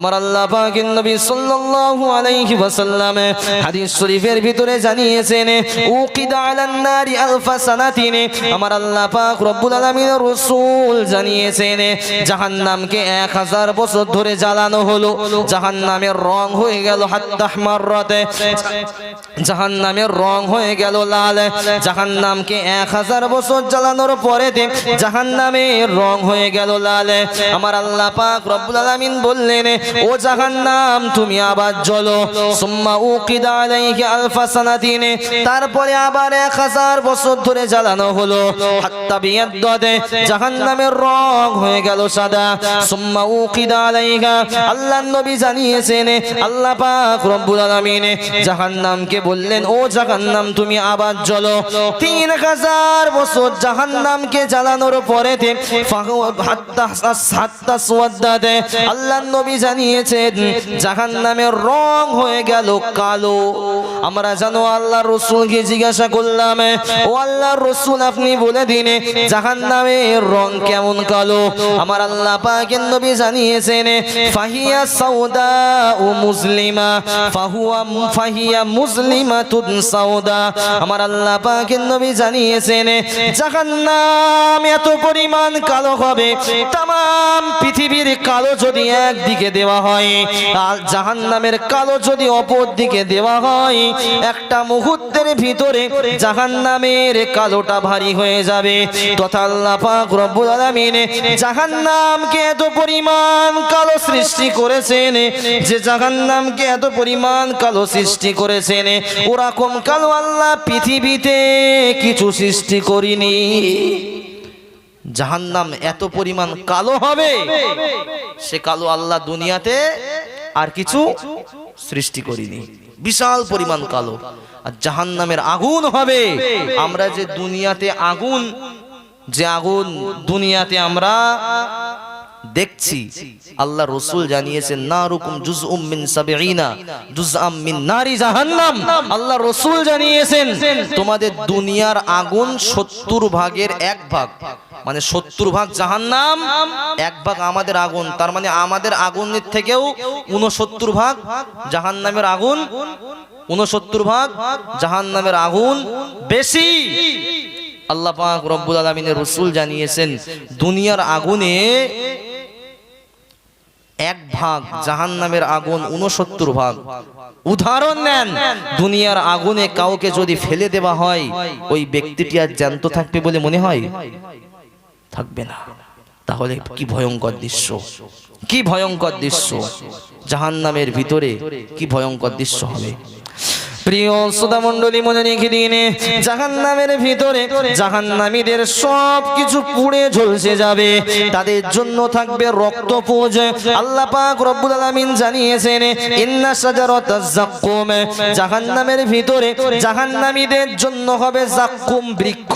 আমার আল্লাহ পাকের নবী সাল্লাল্লাহু আলাইহি ওয়াসাল্লাম হাদিস শরীফের ভিতরে জানিয়েছেন, উকিদা আলান নারি আলফা সানাতিন। আমার আল্লাহ পাক রব্বুল আলামিন রাসূল জানিয়েছেন, জাহান্নামকে 1000 বছর ধরে জ্বালানো হলো। জাহান্নামের রং হয়ে গেল হাত্তা আহমাররাতে জাহান্নামের রং হয়ে গেল লাল। জাহান্নামকে 1000 বছর জ্বালানোর পরেতে জাহান্নামের রং হয়ে গেল লাল। আমার আল্লাহ পাক রব্বুল আলামিন বললেন ও জাহান্নাম, তুমি আবার জ্বলো। সুম্মা উকিদা আলাইহি আলফা সানাতিন, তারপরে আবার 1000 বছর ধরে জ্বালানো হলো। হাত্তা বিয়াদ্দাদে, জাহান্নামের রং হয়ে গেল সাদা। সুম্মা উকিদা আলাইহা, আল্লাহর নবী জানিয়েছেন, আল্লাহ পাক রব্বুল আলামিন জাহান্নামকে বললেন, ও জাহান্নাম, তুমি আবার জ্বলো। তিন হাজার বছর জাহান্নামকে জ্বালানোর পরেতে হাত্তা হাত্তা সুয়াদ্দাদে, আল্লাহর নবী জানিয়েছেন জাহান্নামের রং হয়ে গেল কালো। আমরা জানো আল্লাহ রসুলকে জিজ্ঞাসা করলাম, ও আল্লাহ রসুল, আপনি বলে দিন, জাহান্নামের রং কেমন কালো? আমার আল্লাহ নবী জানিয়েছেন, ফাহিয়া সাউদা ও মুসলিমা, ফাহুয়া ফাহিয়া মুসলিমা তুন সাউদা। আমার আল্লাহ নবী জানিয়েছেন, জাহান্নাম এত পরিমাণ কালো হবে। তাম পৃথিবীর কালো যদি একদিকে দেওয়া হয়। আর জাহান্নামের কালো যদি অপর দিকে দেওয়া হয়, একটা মুহূর্তের ভিতরে জাহান্নামের কালোটা ভারী হয়ে যাবে। আলামিন জাহান্নামকে এত পরিমাণ কালো সৃষ্টি করেছেন, যে জাহান্নামকে এত পরিমাণ কালো সৃষ্টি করেছেন। ওরকম কালো আল্লাহ পৃথিবীতে কিছু সৃষ্টি করিনি। জাহান্নাম এত পরিমাণ কালো হবে। সে কালো আল্লাহ দুনিয়াতে আর কিছু সৃষ্টি করিনি। বিশাল পরিমাণ কালো। আর জাহান নামের আগুন হবে। আমরা যে দুনিয়াতে আগুন, যে আগুন দুনিয়াতে আমরা দেখছি, আল্লাহ রসুল জানিয়েছেন না রুকুম জুজ মিন সাবিঈনা জুজ মিন নারি জাহান্নাম। আল্লাহ রসুল জানিয়েছেন, তোমাদের দুনিয়ার আগুন সত্তর ভাগের এক ভাগ। মানে সত্তর ভাগ জাহান্নাম, এক ভাগ আমাদের আগুন। তার মানে আমাদের আগুনের থেকেও উনসত্তর ভাগ জাহান্নামের আগুন উনসত্তর ভাগ জাহান্নামের আগুন বেশি। আল্লাহ রব্বুল আলমিনের রসুল জানিয়েছেন, দুনিয়ার আগুনে এক ভাগ জাহান নামের আগুন উনসত্তর ভাগ। উদাহরণ নেন, দুনিয়ার আগুনে কাউকে যদি ফেলে দেওয়া হয়, ওই ব্যক্তিটি আর জ্যান্ত থাকবে বলে মনে হয়? থাকবে না। তাহলে কি ভয়ঙ্কর দৃশ্য? কি ভয়ঙ্কর দৃশ্য? জাহান নামের ভিতরে কি ভয়ঙ্কর দৃশ্য হবে? প্রিয় শ্রোতা মন্ডলী মনে রেখে দিন, জাহান্নামের ভিতরে জাহান্নামীদের সব কিছু পুড়ে ঝলসে যাবে। তাদের জন্য থাকবে রক্ত পুজ। আল্লাহ পাক রব্বুল আলামিন জানিয়েছেন, ইন্না শাজারাত জাক্কুম জাহান্নামের ভিতরে জাহান্নামীদের জন্য হবে জাক্কুম বৃক্ষ।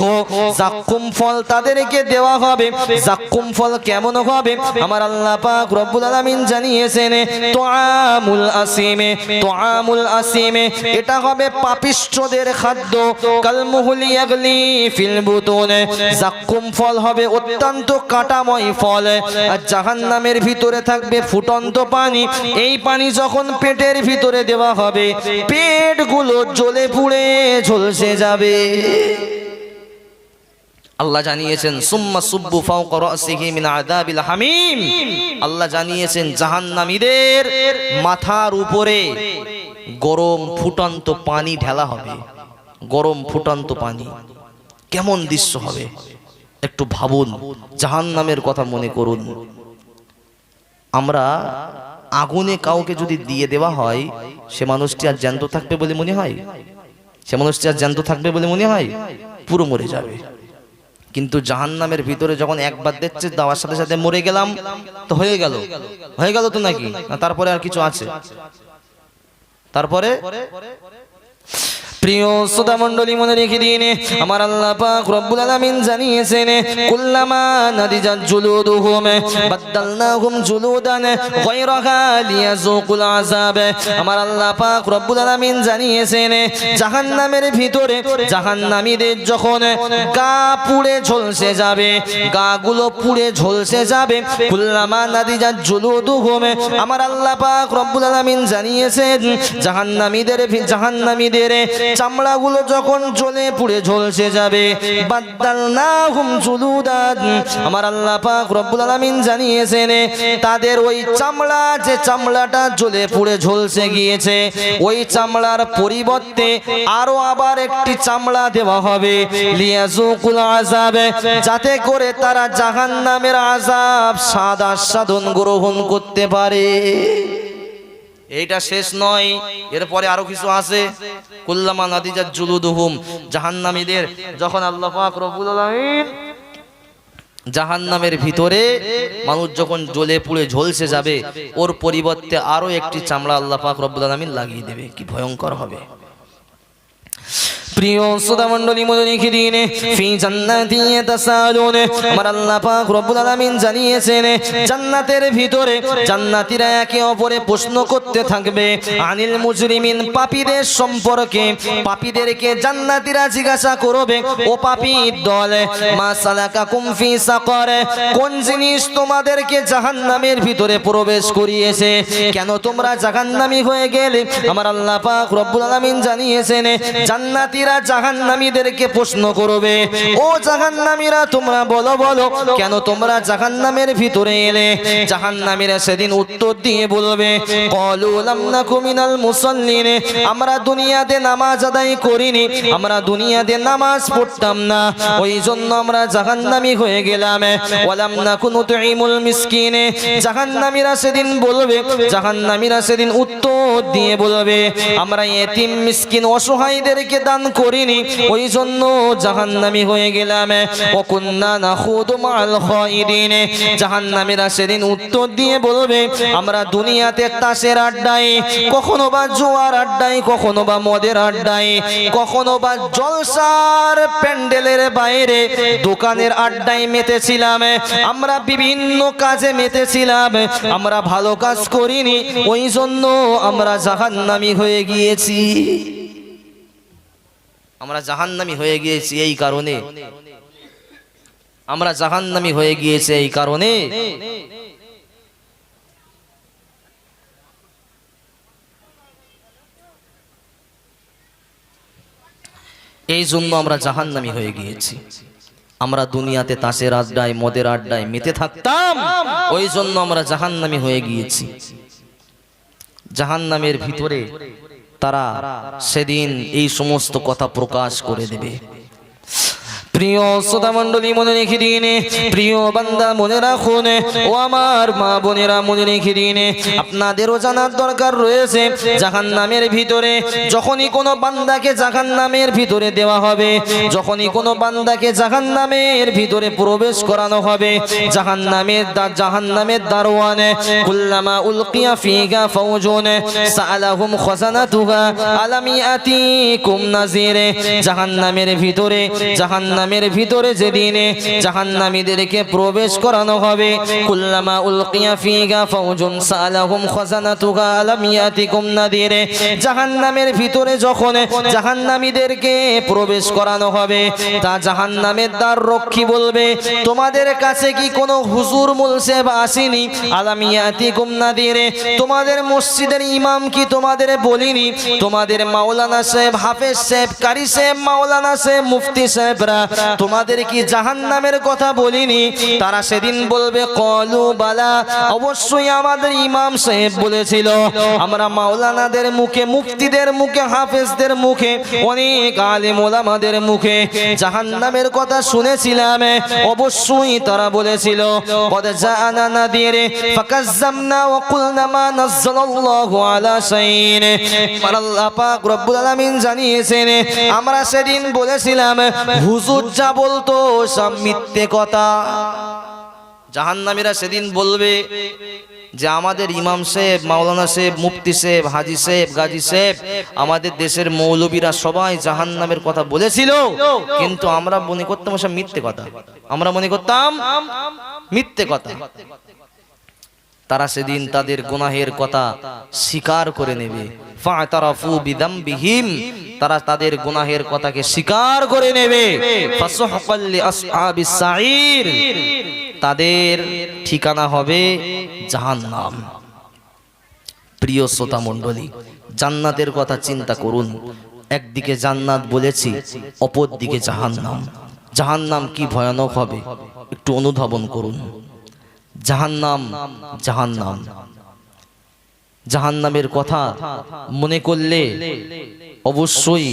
জাক্কুম ফল তাদেরকে দেওয়া হবে। জাক্কুম ফল কেমন হবে? আমার আল্লাহ পাক রব্বুল আলামিন জানিয়েছেন, তোআমুল আসিমে। তোআমুল আসিমে, এটা হবে পাপিষ্ঠদের খাদ্য। কালমুহুলি আগলি ফিল বুতুনে। জাক্কুম ফল হবে অত্যন্ত কাটাময় ফল। আর জাহান্নামের ভিতরে থাকবে ফুটন্ত পানি। এই পানি যখন পেটের ভিতরে দেওয়া হবে, পেটগুলো জ্বলে পুড়ে ঝলসে যাবে। আল্লাহ জানিয়েছেন, সুম্মা সুব্বু ফাওকা রাসিহি মিন আযাবিল হামিম। আল্লাহ জানিয়েছেন, জাহান্নামীদের মাথার উপরে গরম ফুটন্ত পানি ঢেলা হবে। গরম ফুটন্ত পানি। কেমন দৃশ্য হবে? একটু ভাবুন, জাহান্নামের কথা মনে করুন। আমরা আগুনে কাউকে যদি দিয়ে দেওয়া হয়, সে মানুষটি আর জ্যান্ত থাকবে বলে মনে হয়? সে মানুষটি আর জ্যান্ত থাকবে বলে মনে হয়? পুরো মরে যাবে। কিন্তু জাহান্নামের ভিতরে যখন একবার দেখছে, দেওয়ার সাথে সাথে মরে গেলাম, তো হয়ে গেল। হয়ে গেল তো নাকি? না, তারপরে আর কিছু আছে? তারপরে প্রিয় শ্রোতা মণ্ডলী মনে রেখে দিন, আমার আল্লাহ পাক রব্বুল আলামিন জানিয়েছেন, কুল্লামা নাদিজাত জুলুদুহুম, বাদদালনাহুম জুলুদান গায়রাহা লিয়াযুকুল আযাব। আমার আল্লাহ পাক রব্বুল আলামিন জানিয়েছেন, জাহান্নামের ভিতরে জাহান্নামীদের যখন গা পুড়ে ঝলসে যাবে, গাগুলো পুড়ে ঝলসে যাবে, কুল্লামা নাদিজাত জুলুদুহুম। আমার আল্লাহ পাক রব্বুল আলামিন জানিয়েছেন, জাহান্নামীদের জাহান্নামীদের চামড়াগুলো যখন জ্বলে পুড়ে ঝলসে যাবে। বাদদালনাহুম জুলুদান আমার আল্লাহ পাক রব্বুল আলামিন জানিয়েছেন, তাদের ওই চামড়া, যে চামড়াটা জ্বলে পুড়ে ঝলসে গিয়েছে, ওই চামড়ার পরিবর্তে আরও আবার একটি চামড়া দেওয়া হবে। লিয়াজুকুল আযাবে, যাতে করে তারা জাহান্নামের আযাব স্বাদ আস্বাদন গ্রহণ করতে পারে। এইটা শেষ নয়। এরপরে আরও কিছু আছে। কুল্লামা নাদিজাত জুলুদুহুম, জাহান্নামীদের, যখন আল্লাহ পাক রব্বুল জাহান্নামের ভিতরে মানুষ যখন জ্বলে পুড়ে ঝলসে যাবে, ওর পরিবর্তে আরও একটি চামড়া আল্লাহ পাক রব্বুল আলামিন লাগিয়ে দেবে। কি ভয়ঙ্কর হবে। প্রিয় শ্রোতা মণ্ডলী মনে রেখে ফি জান্নাতি ইয়াতাসালুন। আমার আল্লাহ পাক রব্বুল আলামিন জানিয়েছেন, জান্নাতের ভিতরে জান্নাতীরা একে অপরে প্রশ্ন করতে থাকবে, আনিল মুজরিমিন পাপীদের সম্পর্কে। পাপীদেরকে জান্নাতীরা জিজ্ঞাসা করবে, ও পাপীর দল, মা সালাকাকুম ফি সাকর, কোন জিনিস তোমাদেরকে জাহান্নামের ভিতরে প্রবেশ করিয়েছে? কেন তোমরা জাহান্নামী হয়ে গেলে? আমার আল্লাহ পাক রব্বুল আলামিন জানিয়েছেন, জান্নাতীরা জাহান্নামীদেরকে প্রশ্ন করবে, ও জাহান্নামীরা, তোমরা বলো বলো, কেন তোমরা জাহান্নামের ভিতরে এলে? জাহান্নামীরা সেদিন উত্তর দিয়ে বলবে মিনাল মুসাল্লিন, আমরা দুনিয়াতে নামাজ আদায় করিনি, আমরা দুনিয়াতে নামাজ পড়তাম না ওই জন্য আমরা জাহান্নামী হয়ে গেলাম। ওয়ালাম নাকু নুতঈমুল মিসকিন, জাহান্নামীরা সেদিন বলবে, জাহান্নামীরা সেদিন উত্তর দিয়ে বলবে, আমরা এতিম মিসকিন অসহায়দেরকে দান করিনি। ওই জন্য জাহান্নামী হয়ে গেলাম। ও কুন্না নাখুদু মাল খায়িদিন জাহান্নামীরা সেদিন উত্তর দিয়ে বলবে, আমরা দুনিয়াতে তাসের আড্ডায়, কখনো বা জোয়ার আড্ডায়, কখনো বা মদের আড্ডায়, কখনো বা জলসার প্যান্ডেলের বাইরে দোকানের আড্ডায় মেতেছিলাম। আমরা বিভিন্ন কাজে মেতেছিলাম। আমরা ভালো কাজ করিনি। ওই জন্য আমরা জাহান্নামী হয়ে গিয়েছি। আমরা জাহান্নামী হয়ে গিয়েছি এই কারণে। আমরা জাহান্নামী হয়ে গিয়েছি এই কারণে। এই জন্য আমরা জাহান্নামী হয়ে গিয়েছি। আমরা দুনিয়াতে তাসের আড্ডায়, মদের আড্ডায় মেতে থাকতাম। ওই জন্য আমরা জাহান্নামী হয়ে গিয়েছি। জাহান্নামের ভিতরে তারা সেদিন এই সমস্ত কথা প্রকাশ করে দেবে। প্রিয় শ্রোতা মণ্ডলী, মনে রেখে দিন, প্রিয় বান্দা মনে রাখুন, ও আমার মা বোনেরা মনে রেখে দিন, আপনাদেরও জানার দরকার রয়েছে জাহান নামের ভিতরে যখনই কোনো বান্দাকে জাহান নামের ভিতরে দেওয়া হবে, যখনই কোনো বান্দাকে জাহান নামের ভিতরে প্রবেশ করানো হবে জাহান নামের জাহান নামের দারোয়ান, কুল্লামা উলকিয়া ফিগা ফাউজুন সালাহুম খাজানাতুহা আলাম ইয়াতিকুম নাজির জাহান্নামের ভিতরে জাহান্নামের ভিতরে যেদিন জাহান্নামীদেরকে প্রবেশ করানো হবে, কুল্লামা উলকিয়া ফিগা ফাউজুন সালাহুম খাজানাতুহা আলাম ইয়াতিকুম নাদির। জাহান্নামের ভিতরে যখন জাহান্নামীদেরকে প্রবেশ করানো হবে, তা জাহান্নামের দ্বার রক্ষী বলবে, তোমাদের কাছে কি কোনো হুজুর মুলসেব আসেনি? আলামিয়াতিকুম নাদিরে। তোমাদের মসজিদের ইমাম কি তোমাদের বলিনি? তোমাদের মাওলানা সাহেব, হাফেজ সাহেব, কারি সাহেব, মাওলানা সাহেব, মুফতি সাহেবরা তোমাদের কি জাহান্নামের কথা বলিনি তারা সেদিন বলবে কলু বালা অবশ্যই আমাদের ইমাম সাহেব বলেছিল আমরা মাওলানাদের মুখে মুফতিদের মুখে হাফেজদের মুখে অনেক আলেম ওলামাদের মুখে জাহান্নামের কথা শুনেছিলাম অবশ্যই তারা বলেছিল قد جاءنا نذير فكذبنا وقلنا ما نزل الله على شيء আর আল্লাহ পাক রব্বুল আলামিন জানিয়েছেন আমরা সেদিন বলেছিলাম হুজুর যা বলতো, সব মিথ্যে কথা। জাহান্নামীরা সেদিন বলবে যে, আমাদের ইমাম সাহেব, মাওলানা সাহেব, মুফতি সাহেব, হাজি সাহেব, গাজী সাহেব, আমাদের দেশের মৌলবীরা সবাই জাহান্নামের কথা বলেছিল, কিন্তু আমরা মনে করতাম ওসব মিথ্যে কথা। আমরা মনে করতাম মিথ্যে কথা। তারা সেদিন তাদের গুনাহের কথা স্বীকার করে নেবে। তারা তাদের গুনাহের কথাকে স্বীকার করে নেবে। তাদের ঠিকানা হবে জাহান্নাম। প্রিয় শ্রোতা মণ্ডলী, জান্নাতের কথা চিন্তা করুন। একদিকে জান্নাত বলেছি অপর দিকে জাহান্নাম। জাহান্নাম কি ভয়ানক হবে, একটু অনুধাবন করুন। জাহান্নাম জাহান্নাম। জাহান্নামের কথা মনে করলে অবশ্যই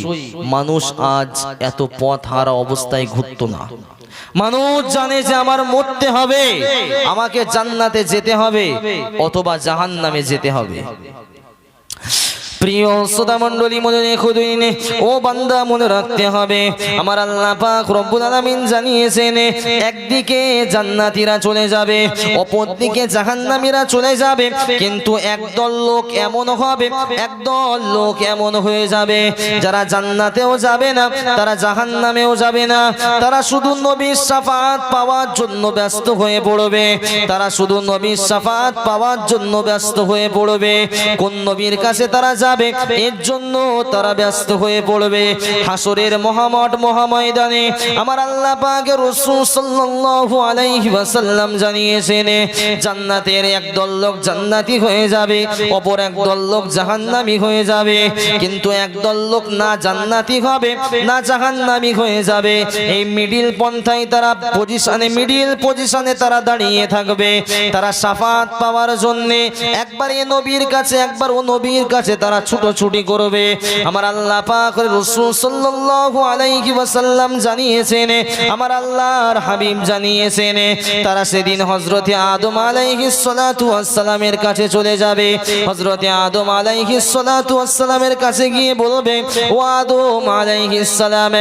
মানুষ আজ এত পথ হারা অবস্থায় ঘুরতো না। মানুষ জানে যে আমার মরতে হবে, আমাকে জান্নাতে যেতে হবে, অথবা জাহান্নামে যেতে হবে। প্রিয় শ্রোতা মণ্ডলী মনে রেখো দিন ও বান্দা, মনে রাখতে হবে, আমার আল্লাহ পাক রব্বুল আলামিন জানিয়েছেন, একদিকে জান্নাতীরা চলে যাবে অপর দিকে জাহান্নামীরা চলে যাবে, কিন্তু একদল লোক এমন হবে, একদল লোক এমন হয়ে যাবে, যারা জান্নাতেও যাবে না, তারা জাহান্নামেও যাবে না, তারা শুধু নবীর শাফাত পাওয়ার জন্য ব্যস্ত হয়ে পড়বে, তারা শুধু নবীর শাফাত পাওয়ার জন্য ব্যস্ত হয়ে পড়বে, কোন নবীর কাছে তারা এর জন্য তারা ব্যস্ত হয়ে পড়বে। হাসরের মহামঠ মহাময়দানে আমার আল্লাহ পাকের রাসূল সাল্লাল্লাহু আলাইহি ওয়াসাল্লাম জানিয়েছেন, জান্নাতের একদল লোক জান্নাতি হয়ে যাবে, অপর একদল লোক জাহান্নামী হয়ে যাবে। কিন্তু একদল লোক না জান্নাতি হবে, না জাহান্নামী হয়ে যাবে। এই মিডিল পন্থায় তারা পজিশনে মিডিল পজিশনে তারা দাঁড়িয়ে থাকবে। তারা সাফাত পাওয়ার জন্য একবার এ নবীর কাছে, একবার ও নবীর কাছে তারা ছুটোছুটি করবে। আমার আল্লাহ পাক রাসূল সাল্লাল্লাহু আলাইহি ওয়াসাল্লাম জানিয়েছেন, আমার আল্লাহর হাবিব জানিয়েছেন, তারা সেদিন হযরতে আদম আলাইহিস সালাতু ওয়াসসালামের কাছে চলে যাবে। হযরতে আদম আলাইহিস সালাতু ওয়াসসালামের কাছে গিয়ে বলবে, ও আদম আলাইহিস সালাম,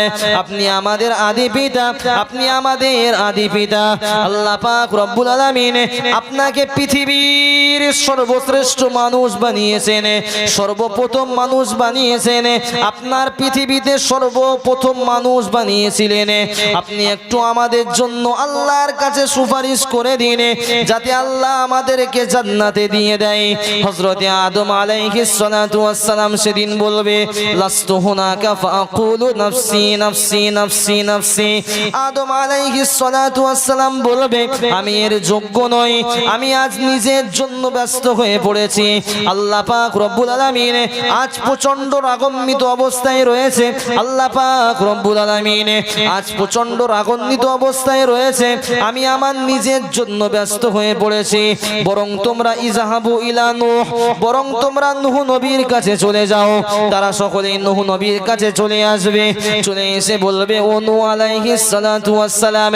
আপনি আমাদের আদি পিতা, আপনি আমাদের আদি পিতা। আল্লাহ পাক রব্বুল আলামিন আপনাকে পৃথিবীর সর্বশ্রেষ্ঠ মানুষ বানিয়েছেন সর্বপ্রথম মানুষ বানিয়েছেন। আপনার পৃথিবীতে সর্বপ্রথম মানুষ বানিয়েছিলেন। আপনি একটু আমাদের জন্য আল্লাহর কাছে সুপারিশ করে দিন, যাতে আল্লাহ আমাদেরকে জান্নাতে দিয়ে দেয়। হযরতে আদম আলাইহিস সালাতু সেদিন বলবে, লাস্তু হুনাকা ফাকুলু নাফসি নাফসি নাফসি নাফসি। আদম আলাইহিস সালাতু বলবে, আমি এর যোগ্য নই, আমি আজ নিজের জন্য ব্যস্ত হয়ে পড়েছি। আল্লাহ পাক রব্বুল আলামিন আজ প্রচণ্ড রাগান্বিত অবস্থায় রয়েছে। আল্লাহ পাক রব্বুল আলামিন, আজ প্রচণ্ড রাগান্বিত অবস্থায় রয়েছে। আমি আমার নিজের জন্য ব্যস্ত হয়ে পড়েছি। বরং তোমরা ইজাহাবু ইলা নূহ, বরং তোমরা নূহ নবীর কাছে চলে যাও। তারা সকলেই নূহ নবীর কাছে চলে আসবে। চলে এসে বলবে, ও নূহ আলাইহিস সালাতু ওয়াস সালাম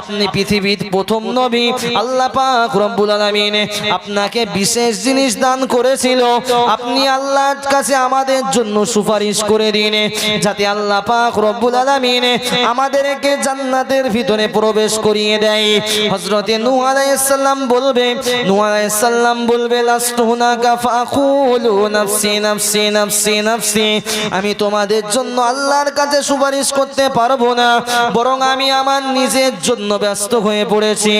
আপনি পৃথিবীর প্রথম নবী। আল্লাহ পাক রব্বুল আলামিন আপনাকে বিশেষ জিনিস দান করেছিল। আপনি আল্লাহর কাছে আমাদের জন্য সুপারিশ করে দিন। যাতে আল্লাহ পাক রব্বুল আলামিন আমাদেরকে জান্নাতের ভিতরে প্রবেশ করিয়ে দেয়। হযরতে নূহ আলাইহিস সালাম বলবে, নূহ আলাইহিস সালাম বলবে, লাস্তু হুনাকা ফাকুলু নাফসি নাফসি নাফসি নাফসি। আমি তোমাদের জন্য আল্লাহর কাছে সুপারিশ করতে পারব না। বরং আমি আমার নিজের জন্য ব্যস্ত হয়ে পড়েছি।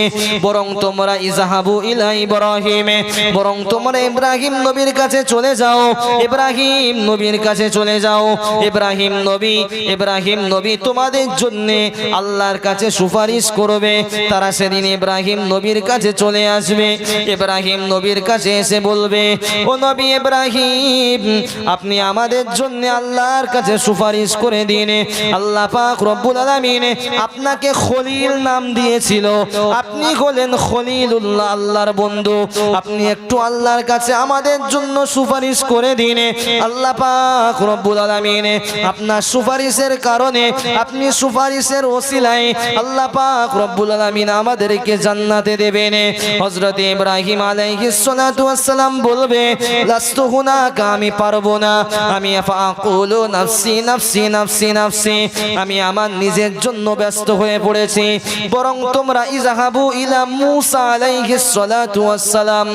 বরং তোমরা ইজাহাবু ইলা ইব্রাহিম। বরং তোমরা ইব্রাহিম নবীর কাছে চলে যাও। ইব্রাহিম নবীর কাছে চলে যাও। ইব্রাহিম নবী ইব্রাহিম নবী তোমাদের জন্য আল্লাহর কাছে সুপারিশ করবে। তারা সেদিন ইব্রাহিম নবীর কাছে চলে আসবে। ইব্রাহিম নবীর কাছে এসে বলবে, ও নবী ইব্রাহিম, আপনি আমাদের জন্য আল্লাহর কাছে সুপারিশ করে দিন। আল্লাহ পাক রব্বুল আলামিন আপনাকে খলিল নাম দিয়েছিল। আপনি হলেন খলিলুল্লাহ, আল্লাহর বন্ধু। আপনি একটু আল্লাহর কাছে আমাদের জন্য সুপারিশ করে দিন। আল্লাহ পাক রব্বুল আলামিন আপনার সুপারিশের কারণে, আপনি সুপারিশের ওসিলায় আল্লাহ পাক রব্বুল আলামিন আমাদেরকে জান্নাতে দেবেন। হযরত ইব্রাহিম আলাইহিস সালাতু ওয়াসসালাম বলবে, লাস্তু হুনাকা, আমি পারব না। আমি ফাকুলু নাফসি নাফসি নাফসি নাফসি। আমি আমার নিজের জন্য ব্যস্ত হয়ে পড়েছি। বরং তোমরা ইজাহাবু ইলা মূসা আলাইহিস সালাতু ওয়াসসালাম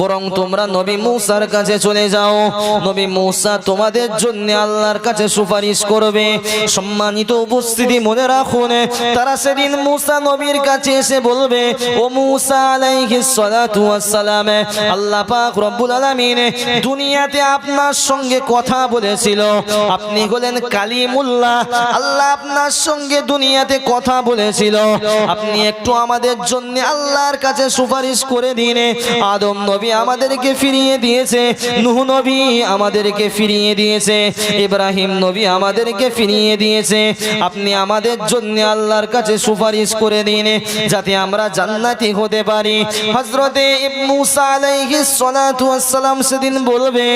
বরং তোমরা নবী মূসার কাছে চলে যাও। নবী মূসা তোমাদের জন্য আল্লাহর কাছে সুপারিশ করবে। সম্মানিত উপস্থিতি মনে রাখুন, তারা সেদিন মূসা নবীর কাছে এসে বলবে, ও মূসা আলাইহিস সালাতু ওয়াসসালাম, আল্লাহ পাক রব্বুল আলামিন দুনিয়াতে আপনার সঙ্গে কথা বলেছিল। আপনি হলেন কালিমুল্লাহ, আল্লাহ আপনার সঙ্গে দুনিয়াতে কথা বলেছিল। আপনি একটু আমাদের জন্য আল্লাহর কাছে সুপারিশ করে দিন। আদম নবী আমাদেরকে ফিরিয়ে দিয়েছে নূহ নবী আমাদেরকে ফিরিয়ে দিয়েছে, ইব্রাহিম নবী আমাদেরকে ফিরিয়ে দিয়েছে। আপনি আমাদের জন্য আল্লাহর কাছে সুপারিশ করে দিন, যাতে আমরা জান্নাতি হতে পারি। ওয়াসসালাম সেদিন বলবে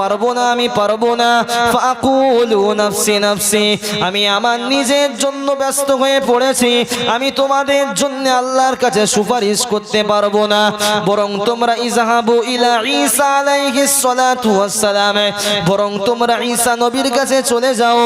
পারব না আমি, পারব না। নাফসি নাফসি, আমি আমার নিজের জন্য ব্যস্ত হয়ে পড়েছি। আমি তোমাদের জন্য আল্লাহর কাছে সুপারিশ করতে পারব না। বরং তোমরা ইজাহাবু ইলা ঈসা বরং তোমরা ঈসা নবীর কাছে চলে যাও।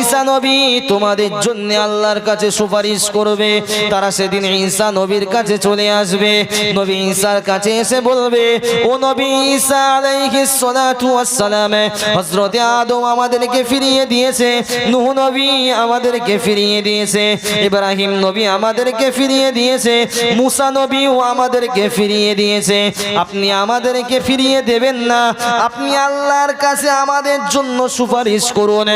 ঈসা নবী তোমাদের জন্য আল্লাহর কাছে সুপারিশ করবে। তারা সেদিন ঈসা নবীর কাছে চলে আসবে। নবী ঈসার কাছে এসে বলবে, ও নবী ঈসা আলাইহিস সালাতু ওয়াসসালাম, হযরতে আদম আমাদেরকে ফিরিয়ে দিয়েছে, নূহ নবী আমাদেরকে ফিরিয়ে দিয়েছে, ইব্রাহিম নবী আমাদেরকে ফিরিয়ে দিয়েছে, মুসা নবীও আমাদেরকে ফিরিয়ে দিয়েছে। আপনি আমাদেরকে ফিরিয়ে দেবেন না। আপনি আল্লাহর কাছে আমাদের জন্য সুপারিশ করুন।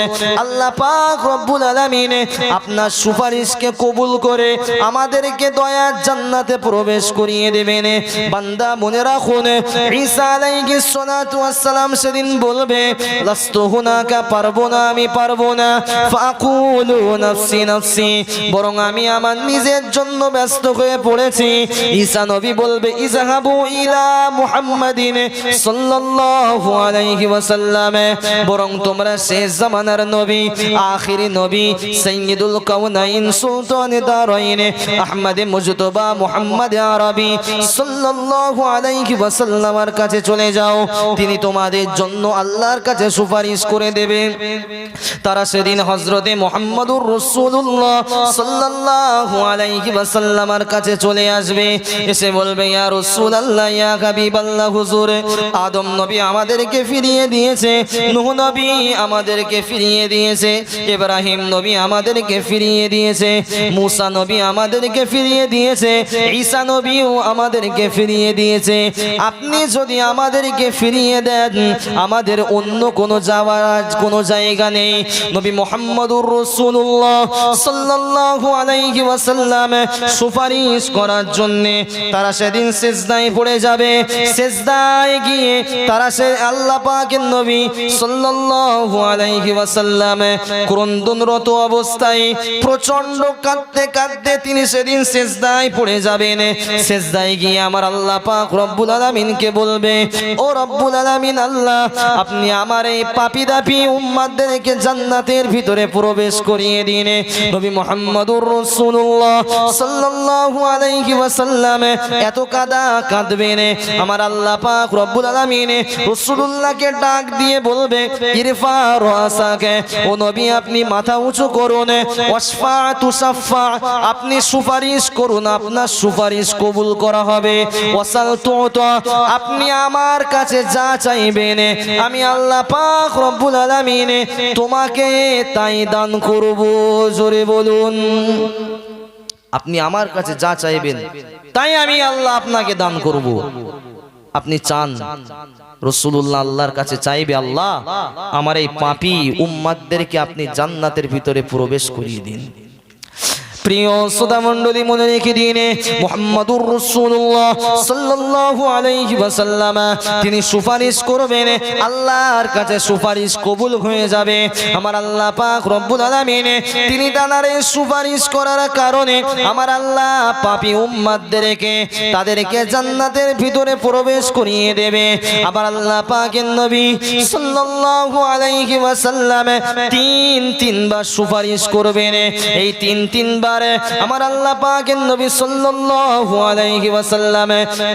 আল্লাহ পাক রব্বুল আলামিন আপনার সুপারিশকে কবুল করে আমাদেরকে দয়ার জান্নাতে প্রবেশ করিয়ে দেবেন। বান্দা মনে রাখুন, ঈসা আলাইহিস সালাতু ওয়াসসালাম সেদিন বলবে, লাস্তু হুনাকা পারব না, আমি পারব না। ফাকুলু নাফসি নাফসি। বরং আমি আমার নিজের জন্য ব্যস্ত হয়ে পড়েছি। ঈসা নবী বলবে ইজাহাবু ইলা মুহাম্মাদিন সাল্লাল্লাহু আলাইহি ওয়াসাল্লাম, বরং তোমরা শেষ জামানার নবী, আখিরি নবী, সাইয়্যিদুল কাউনাইন সুলতান দারাইন, আহমদ মুজতবা মুহাম্মদ আরবি সাল্লাল্লাহু আলাইহি ওয়াসাল্লামের কাছে চলে যাও। তিনি তোমাদের জন্য আল্লাহর কাছে সুপারিশ করে দেবে। তারা সেদিন হজরতে মোহাম্মদুর রসুল্লাহ সাল্লাল্লাহু আলাইহি ওয়াসাল্লামের কাছে চলে আসবে। এসে বলবে, ইয়া রাসূলুল্লাহ, ইয়া হাবিবাল্লাহ, হুজুর আদম নবী আমাদেরকে ফিরিয়ে দিয়েছে, নূহ নবী আমাদেরকে ফিরিয়ে দিয়েছে, ইব্রাহিম নবী আমাদেরকে ফিরিয়ে দিয়েছে, মুসা নবী আমাদেরকে ফিরিয়ে দিয়েছে, ঈসা নবীও আমাদেরকে ফিরিয়ে দিয়েছে। আপনি যদি আমাদেরকে ফিরিয়ে দেন, আমাদের অন্য কোনো যাওয়ার কোনো জায়গা নেই। নবী মোহাম্মদুর রসুল্লাহ সাল্লাল্লাহু আলাইহি ওয়াসাল্লাম সুপারিশ করার জন্য তারা সেদিন সেজদায় পড়ে যাবে। সেজদায় গিয়ে তারা সে আল্লাহ পাকের নবী সাল্লাল্লাহু আলাইহি ওয়াসাল্লাম ক্রন্দনরত অবস্থায় প্রচণ্ড কাঁদতে কাঁদতে তিনি সেদিন পড়ে যাবেন। গিয়ে আমার আল্লাহ পাক রব্বুল আলামিনকে বলবে, ও রব্বুল আলামিন আল্লাহ, আপনি আমার এই পাপি দাপি জান্নাতের ভিতরে প্রবেশ করিয়ে দিন। নবী মুহাম্মদুর রাসূলুল্লাহ সাল্লাল্লাহু আলাইহি ওয়াসাল্লাম এত কাদা কাঁদবেন। আমার আল্লাহ পাক রব্বুল আপনি মাথা উঁচু করুন আপনি সুপারিশ করুন, আপনার সুপারিশ কবুল করা হবে। আপনি আমার কাছে যা চাইবেন, আমি আল্লাহ পাক রব্বুল আলামিন তোমাকে তাই দান করব। জোরে বলুন। আপনি আমার কাছে যা চাইবেন, তাই আমি আল্লাহ আপনাকে দান করব। আপনি চান। রসুল্লাহ আল্লাহর কাছে চাইবে আল্লাহ, আমার এই পাপি উম্মাদদেরকে আপনি জান্নাতের ভিতরে প্রবেশ করিয়ে দিন। প্রিয় শ্রোতা মণ্ডলী মনে রেখে দিন মোহাম্মদুর রসুল্লাহ সাল্লাল্লাহু আলাইহি ওয়াসাল্লাম। তিনি সুপারিশ করবেন, আল্লাহর কাছে সুপারিশ কবুল হয়ে যাবে। আমার আল্লাহ পাক রব্বুল আলামিন, তিনি তানারে সুপারিশ করার কারণে আমার আল্লাহ পাপি উম্মাদদেরকে, তাদেরকে জান্নাতের ভিতরে প্রবেশ করিয়ে দেবে। আবার আল্লাহ পাকের নবী সাল্লাল্লাহু আলাইহি ওয়াসাল্লাম তিন তিনবার সুপারিশ করবেন। এই তিন তিনবার আমার আল্লাহ পাকের নবী সাল্লাল্লাহু আলাইহি ওয়াসাল্লাম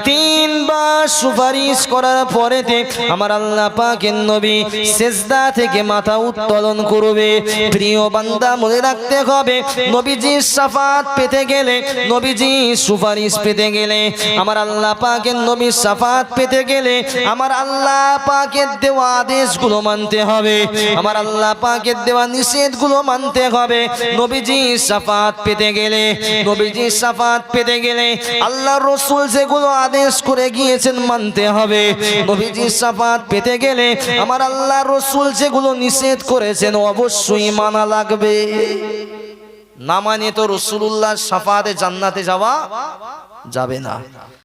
তিনবার সুপারিশ করার পরেতে আমার আল্লাহ পাকের নবী সেজদা থেকে মাথা উত্তোলন করবে। প্রিয় বান্দা, মনে রাখতে হবে নবীজির সাফাত পেতে গেলে, নবীজি সুপারিশ পেতে গেলে, আমার আল্লাহ পাকের নবীর সাফাত পেতে গেলে, আমার আল্লাহ পাকের দেওয়া আদেশগুলো মানতে হবে। আমার আল্লাহ পাকের দেওয়া নিষেধগুলো মানতে হবে, নবীজি সাফাত পেতে গেলে, নবীজি সাফাত পেতে গেলে আল্লাহ রসুল যেগুলো আদেশ করে গিয়েছেন মানতে হবে। নবীজি সাফাত পেতে গেলে আমার আল্লাহ রসুল যেগুলো নিষেধ করেছেন অবশ্যই মানা লাগবে। না মানে তো রসুল্লাহ সাফাতে জান্নাতে যাওয়া যাবে না।